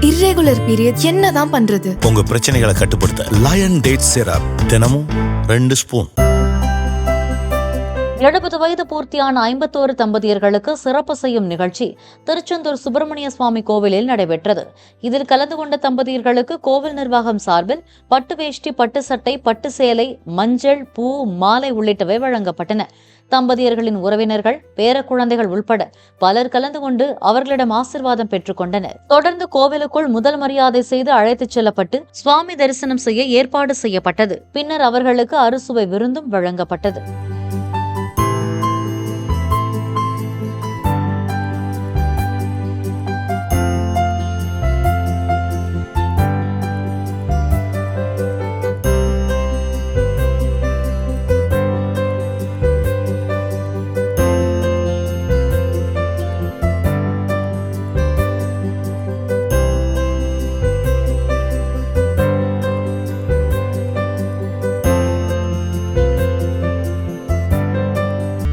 Irregular period என்னதான் பண்றது? உங்க பிரச்சனைகளை கட்டுப்படுத்த லயன் டேட் சிரப் தினமும் ரெண்டு ஸ்பூன். எழுபது வயது பூர்த்தியான ஐம்பத்தோரு தம்பதியர்களுக்கு சிறப்பு செய்யும் நிகழ்ச்சி திருச்செந்தூர் சுப்பிரமணிய சுவாமி கோவிலில் நடைபெற்றது. இதில் கலந்து கொண்ட தம்பதியர்களுக்கு கோவில் நிர்வாகம் சார்பில் பட்டு வேஷ்டி பட்டு சட்டை பட்டு சேலை மஞ்சள் பூ மாலை உள்ளிட்டவை வழங்கப்பட்டன. தம்பதியர்களின் உறவினர்கள் பேர குழந்தைகள் உள்பட பலர் கலந்து கொண்டு அவர்களிடம் ஆசிர்வாதம் பெற்றுக் கொண்டனர். தொடர்ந்து கோவிலுக்குள் முதல் மரியாதை செய்து அழைத்துச் செல்லப்பட்டு சுவாமி தரிசனம் செய்ய ஏற்பாடு செய்யப்பட்டது. பின்னர் அவர்களுக்கு அறுசுவை விருந்தும் வழங்கப்பட்டது.